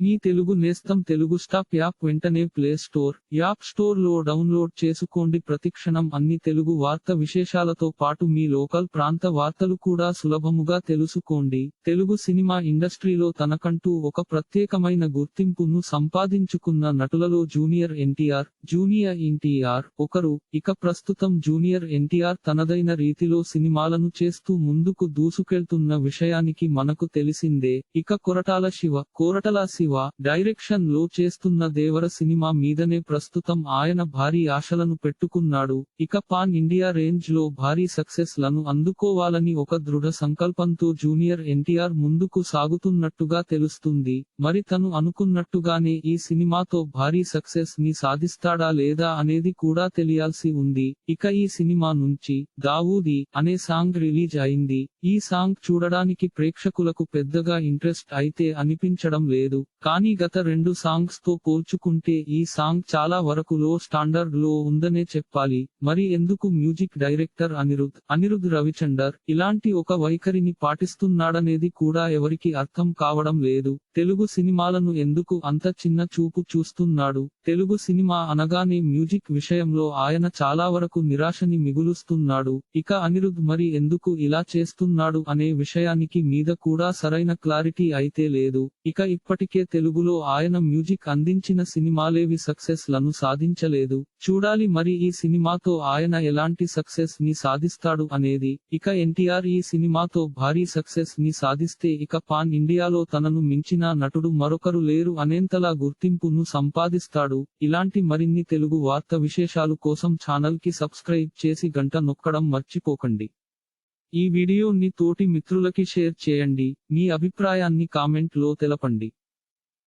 మీ తెలుగు నేస్తం Telugu stop app వెంటనే play store app స్టోర్లో డౌన్లోడ్ చేసుకోండి. ప్రతిక్షణం అన్ని తెలుగు వార్త విశేషాలతో పాటు మీ లోకల్ ప్రాంత వార్తలు కూడా సులభముగా తెలుసుకోండి. తెలుగు సినిమా ఇండస్ట్రీలో తనకంటూ ఒక ప్రత్యేకమైన గుర్తింపును సంపాదించుకున్న నటులలో జూనియర్ ఎన్టీఆర్ జూనియర్ ఎన్టీఆర్ ఒకరు. ఇక ప్రస్తుతం జూనియర్ ఎన్టీఆర్ తనదైన రీతిలో సినిమాలను చేస్తూ ముందుకు దూసుకెళ్తున్న విషయానికి మనకు తెలిసిందే. ఇక కొరటాల శివ కోరటల శివ డైరెక్షన్లో చేస్తున్న దేవర సినిమా మీదనే ప్రస్తుతం ఆయన భారీ ఆశలను పెట్టుకున్నాడు. ఇక పాన్ ఇండియా రేంజ్లో భారీ సక్సెస్లను అందుకోవాలని ఒక దృఢ సంకల్పంతో జూనియర్ ఎన్టీఆర్ ముందుకు సాగుతున్నట్టుగా తెలుస్తుంది. మరి తను అనుకున్నట్టుగానే ఈ సినిమాతో భారీ సక్సెస్ని సాధిస్తాడా లేదా అనేది కూడా తెలియాల్సి ఉంది. ఇక ఈ సినిమా నుంచి దావూది అనే సాంగ్ రిలీజ్ అయింది. ఈ సాంగ్ చూడడానికి ప్రేక్షకులకు పెద్దగా ఇంట్రెస్ట్ అయితే అనిపించడం లేదు. కానీ గత రెండు సాంగ్స్తో పోల్చుకుంటే ఈ సాంగ్ చాలా వరకు లో స్టాండర్డ్లో ఉందనే చెప్పాలి. మరి ఎందుకు మ్యూజిక్ డైరెక్టర్ అనిరుద్ అనిరుద్ రవిచండర్ ఇలాంటి ఒక వైఖరిని పాటిస్తున్నాడనేది కూడా ఎవరికి అర్థం కావడం లేదు. తెలుగు సినిమాలను ఎందుకు అంత చిన్న చూపు చూస్తున్నాడు? తెలుగు సినిమా అనగానే మ్యూజిక్ విషయంలో ఆయన చాలా వరకు నిరాశని మిగులుస్తున్నాడు. ఇక అనిరుద్ మరి ఎందుకు ఇలా చేస్తున్నాడు అనే విషయానికి మీద కూడా సరైన క్లారిటీ అయితే లేదు. ఇక ఇప్పటికే తెలుగులో ఆయన మ్యూజిక్ అందించిన సినిమాలేవి సక్సెస్లను సాధించలేదు. చూడాలి మరి ఈ సినిమాతో ఆయన ఎలాంటి సక్సెస్ని సాధిస్తాడు అనేది. ఇక ఎన్టీఆర్ ఈ సినిమాతో భారీ సక్సెస్ని సాధిస్తే ఇక పాన్ ఇండియాలో తనను మించిన నటుడు మరొకరు లేరు అనేంతలా గుర్తింపును సంపాదిస్తాడు. ఇలాంటి మరిన్ని తెలుగు వార్త విశేషాలు కోసం ఛానల్కి సబ్స్క్రైబ్ చేసి గంట నొక్కడం మర్చిపోకండి. ఈ వీడియోని తోటి మిత్రులకి షేర్ చేయండి. మీ అభిప్రాయాన్ని కామెంట్లో తెలపండి.